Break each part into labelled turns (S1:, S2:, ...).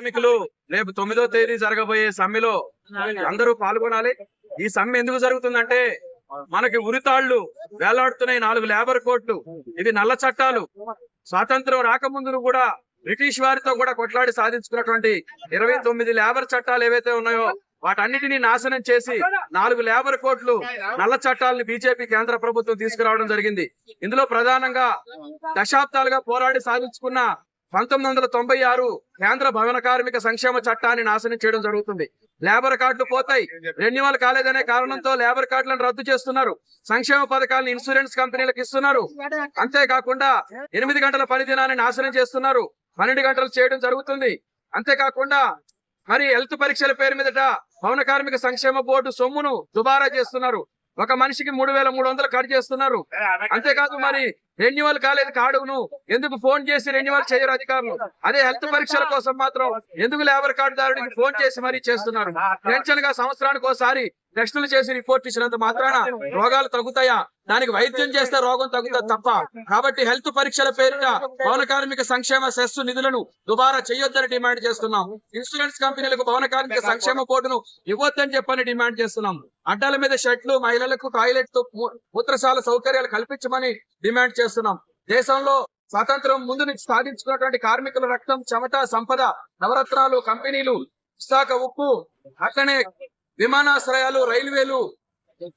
S1: కార్మికులు రేపు తొమ్మిదో తేదీ జరగబోయే సమ్మెలో అందరూ పాల్గొనాలి. ఈ సమ్మె ఎందుకు జరుగుతుందంటే మనకి ఉరితాళ్ళు వేలాడుతున్నాయి నాలుగు లేబర్ కోట్లు ఇది నల్ల చట్టాలు. స్వాతంత్రం రాకముందు కూడా బ్రిటిష్ వారితో కూడా కొట్లాడి సాధించుకున్నటువంటి ఇరవై తొమ్మిది లేబర్ చట్టాలు ఏవైతే ఉన్నాయో వాటన్నిటిని నాశనం చేసి నాలుగు లేబర్ కోట్లు నల్ల చట్టాలను బీజేపీ కేంద్ర ప్రభుత్వం తీసుకురావడం జరిగింది. ఇందులో ప్రధానంగా దశాబ్దాలుగా పోరాడి సాధించుకున్న పంతొమ్మిది వందల తొంభై ఆరు కేంద్ర భవన కార్మిక సంక్షేమ చట్టాన్ని నాశనం చేయడం జరుగుతుంది. లేబర్ కార్డులు పోతాయి. రెన్యువల్ కాలేదనే కారణంతో లేబర్ కార్డులను రద్దు చేస్తున్నారు. సంక్షేమ పథకాలను ఇన్సూరెన్స్ కంపెనీలకు ఇస్తున్నారు. అంతేకాకుండా ఎనిమిది గంటల పనిదినాన్ని నాశనం చేస్తున్నారు. పన్నెండు గంటలు చేయడం జరుగుతుంది. అంతేకాకుండా మరి హెల్త్ పరీక్షల పేరు మీదట భవన కార్మిక సంక్షేమ బోర్డు సొమ్మును దుబారా చేస్తున్నారు. ఒక మనిషికి మూడు వేల మూడు వందలు కట్ చేస్తున్నారు. అంతేకాదు మరి రెన్యువల్ కాలేదు కార్డును. ఎందుకు ఫోన్ చేసి రెన్యువల్ చేయరు అధికారులు? అదే హెల్త్ పరీక్షల కోసం మాత్రం ఎందుకు లేబర్ కార్డు దారుడికి ఫోన్ చేసి మరీ చేస్తున్నారు? టెన్షన్గా సంవత్సరానికి ఒకసారి టెస్టులు చేసి రిపోర్ట్ ఇచ్చినంత మాత్రాన రోగాలు తగ్గుతాయా? దానికి వైద్యం చేస్తే రోగం తగ్గుతుంది తప్ప. కాబట్టి హెల్త్ పరీక్షల పేరిట భవన కార్మిక సంక్షేమ సెస్ నిధులను దుబారా చేయొద్దని డిమాండ్ చేస్తున్నాం. ఇన్సూరెన్స్ కంపెనీలకు భవన కార్మిక సంక్షేమ బోర్డును ఇవ్వొద్దని చెప్పని డిమాండ్ చేస్తున్నాం. అడ్డాల మీద షెడ్లు మహిళలకు టాయిలెట్తో మూ- మూత్రశాల సౌకర్యాలు కల్పించమని డిమాండ్ చేస్తున్నాం. దేశంలో స్వాతంత్రం ముందు నుంచి సాధించుకున్నటువంటి కార్మికుల రక్తం చెమట సంపద నవరత్నాలు కంపెనీలు విశాఖ ఉప్పు అట్లనే విమానాశ్రయాలు రైల్వేలు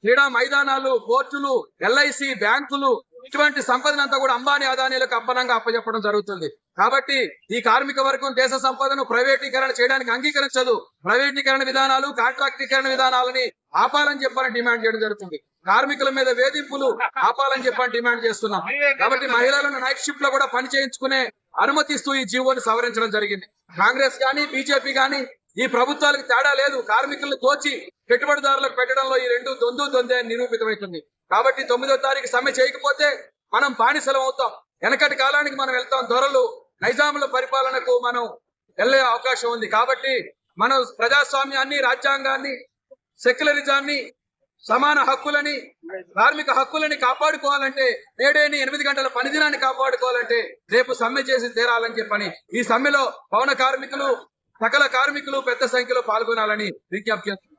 S1: క్రీడా మైదానాలు పోర్టులు ఎల్ఐసి బ్యాంకులు ఇటువంటి సంపదనంతా కూడా అంబానీ అదానీలకు అప్పనంగా అప్పచెప్పడం జరుగుతుంది. కాబట్టి ఈ కార్మిక వర్గం దేశ సంపదను ప్రైవేటీకరణ చేయడానికి అంగీకరించదు. ప్రైవేటీకరణ విధానాలు కాంట్రాక్టీకరణ విధానాలని ఆపాలని చెప్పని డిమాండ్ చేయడం జరుగుతుంది. కార్మికుల మీద వేధింపులు ఆపాలని చెప్పని డిమాండ్ చేస్తున్నాం. కాబట్టి మహిళలను నైట్ షిఫ్ట్లో కూడా పని చేయించుకునే అనుమతిస్తూ ఈ జీవోని సవరించడం జరిగింది. కాంగ్రెస్ కానీ బీజేపీ కానీ ఈ ప్రభుత్వాలకు తేడా లేదు. కార్మికులను దోచి పెట్టుబడిదారులకు పెట్టడంలో ఈ రెండు దొందు దొందే అని నిరూపితమవుతుంది. కాబట్టి తొమ్మిదో తారీఖు సమ్మె చేయకపోతే మనం బానిసలం అవుతాం. వెనకటి కాలానికి మనం వెళ్తాం. దొరలు నైజాముల పరిపాలనకు మనం వెళ్ళే అవకాశం ఉంది. కాబట్టి మనం ప్రజాస్వామ్యాన్ని రాజ్యాంగాన్ని సెక్యులరిజాన్ని సమాన హక్కులని కార్మిక హక్కులని కాపాడుకోవాలంటే నేడేని ఎనిమిది గంటల పనిదినాన్ని కాపాడుకోవాలంటే రేపు సమ్మె చేసి తీరాలని చెప్పని ఈ సమ్మెలో పవన కార్మికులు సకల కార్మికులు పెద్ద సంఖ్యలో పాల్గొనాలని విజ్ఞప్తి చేస్తున్నారు.